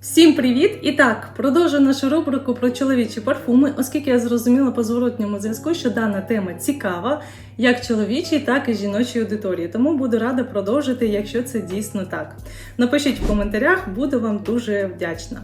Всім привіт! І так, продовжую нашу рубрику про чоловічі парфуми, оскільки я зрозуміла по зворотньому зв'язку, що дана тема цікава як чоловічій, так і жіночій аудиторії. Тому буду рада продовжити, якщо це дійсно так. Напишіть в коментарях, буду вам дуже вдячна.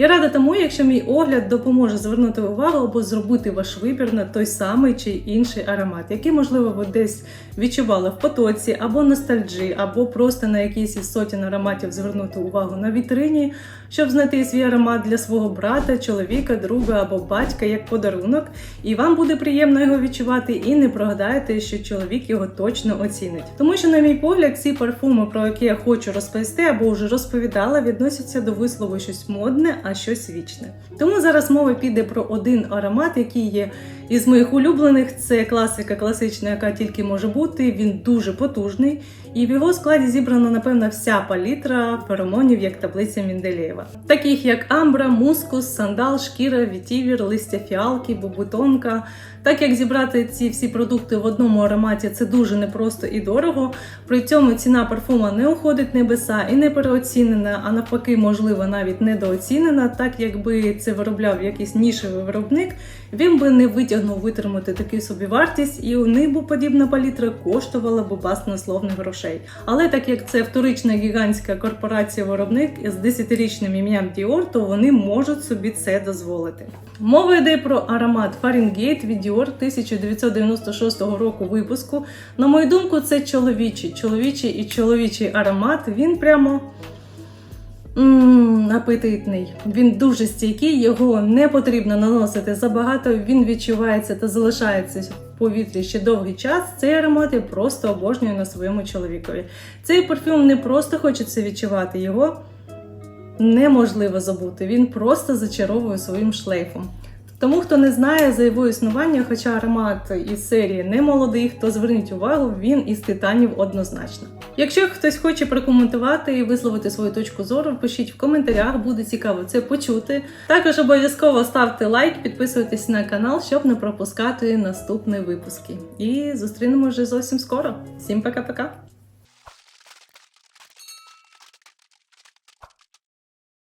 Я рада тому, якщо мій огляд допоможе звернути увагу або зробити ваш вибір на той самий чи інший аромат, який, можливо, ви десь відчували в потоці, або ностальджі, або просто на якийсь із сотень ароматів звернути увагу на вітрині, щоб знайти свій аромат для свого брата, чоловіка, друга або батька як подарунок. І вам буде приємно його відчувати, і не прогадаєте, що чоловік його точно оцінить. Тому що, на мій погляд, ці парфуми, про які я хочу розповісти або вже розповідала, відносяться до вислову щось модне, а щось вічне. Тому зараз мова піде про один аромат, який є із моїх улюблених. Це класика класична, яка тільки може бути. Він дуже потужний, і в його складі зібрана, напевно, вся палітра феромонів, як таблиця Мінделєєва. Таких як амбра, мускус, сандал, шкіра, вітівір, листя фіалки, бубутонка. Так як зібрати ці всі продукти в одному ароматі, це дуже непросто і дорого. При цьому ціна парфума не уходить небеса і не переоцінена, а навпаки, можливо, навіть недооцінена. Так якби це виробляв якийсь нішевий виробник, він би не витягнув витримати таку собі вартість, і у них би подібна палітра коштувала б баснословних грошей. Але так як це вторична гігантська корпорація-виробник з 10-річним ім'ям Dior, то вони можуть собі це дозволити. Мова йде про аромат Fahrenheit від Dior 1996 року випуску. На мою думку, це чоловічий, чоловічий і чоловічий аромат. Він прямо. Ммм, апетитний. Він дуже стійкий, його не потрібно наносити забагато, він відчувається та залишається в повітрі ще довгий час. Цей аромат я просто обожнюю на своєму чоловікові. Цей парфюм не просто хочеться відчувати, його неможливо забути. Він просто зачаровує своїм шлейфом. Тому, хто не знає за його існування, хоча аромат із серії не молодий, то зверніть увагу, він із титанів однозначно. Якщо хтось хоче прокоментувати і висловити свою точку зору, пишіть в коментарях, буде цікаво це почути. Також обов'язково ставте лайк, підписуйтесь на канал, щоб не пропускати наступні випуски. І зустрінемо вже зовсім скоро. Всім пока-пока!